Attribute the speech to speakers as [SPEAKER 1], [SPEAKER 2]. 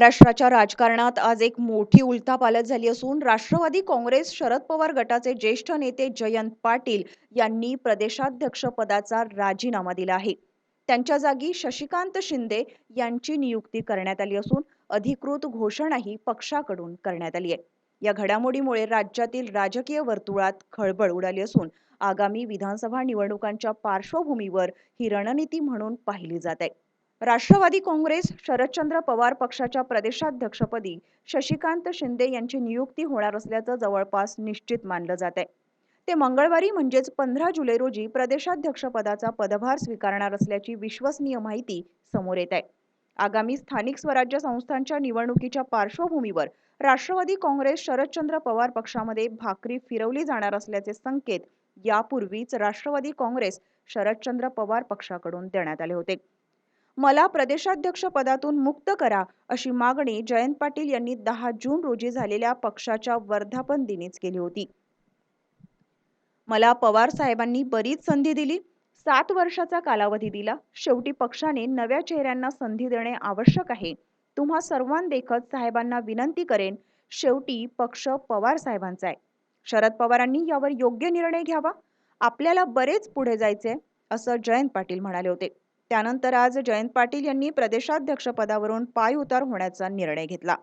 [SPEAKER 1] महाराष्ट्राच्या राजकारणात आज एक मोठी उलथापालथ झाली असून राष्ट्रवादी काँग्रेस शरद पवार गटाचे ज्येष्ठ नेते जयंत पाटील यांनी प्रदेशाध्यक्ष पदाचा राजीनामा दिला आहे. त्यांच्या जागी शशिकांत शिंदे यांची नियुक्ती करण्यात आली असून अधिकृत घोषणाही पक्षाकडून करण्यात आली आहे. या घडामोडीमुळे राज्यातील राजकीय वर्तुळात खळबळ उडाली असून आगामी विधानसभा निवडणुकांच्या पार्श्वभूमीवर ही रणनीती म्हणून पाहिली जात आहे. राष्ट्रवादी काँग्रेस शरदचंद्र पवार पक्षाच्या प्रदेशाध्यक्षपदी शशिकांत शिंदे यांची नियुक्ती होणार असल्याचं जवळपास निश्चित मानलं जात आहे. ते मंगळवारी म्हणजेच पंधरा जुलै रोजी प्रदेशाध्यक्षपदाचा पदभार स्वीकारणार असल्याची विश्वसनीय माहिती समोर येत आहे. आगामी स्थानिक स्वराज्य संस्थांच्या निवडणुकीच्या पार्श्वभूमीवर राष्ट्रवादी काँग्रेस शरदचंद्र पवार पक्षामध्ये भाकरी फिरवली जाणार असल्याचे संकेत यापूर्वीच राष्ट्रवादी काँग्रेस शरदचंद्र पवार पक्षाकडून देण्यात आले होते. मला प्रदेशाध्यक्ष पदातून मुक्त करा अशी मागणी जयंत पाटील यांनी दहा जून रोजी झालेल्या पक्षाच्या वर्धापन दिनीच केली होती. मला पवार साहेबांनी बरीच संधी दिली सात वर्षाचा कालावधी दिला शेवटी पक्षाने नव्या चेहऱ्यांना संधी देणे आवश्यक आहे. तुम्हा सर्वांदेखत साहेबांना विनंती करेन शेवटी पक्ष पवार साहेबांचा आहे. शरद पवारांनी यावर योग्य निर्णय घ्यावा आपल्याला बरेच पुढे जायचे असं जयंत पाटील म्हणाले होते. त्यानंतर आज जयंत पाटील यांनी प्रदेशाध्यक्षपदावरून पायउतार पाय उतार होण्याचा निर्णय घेतला.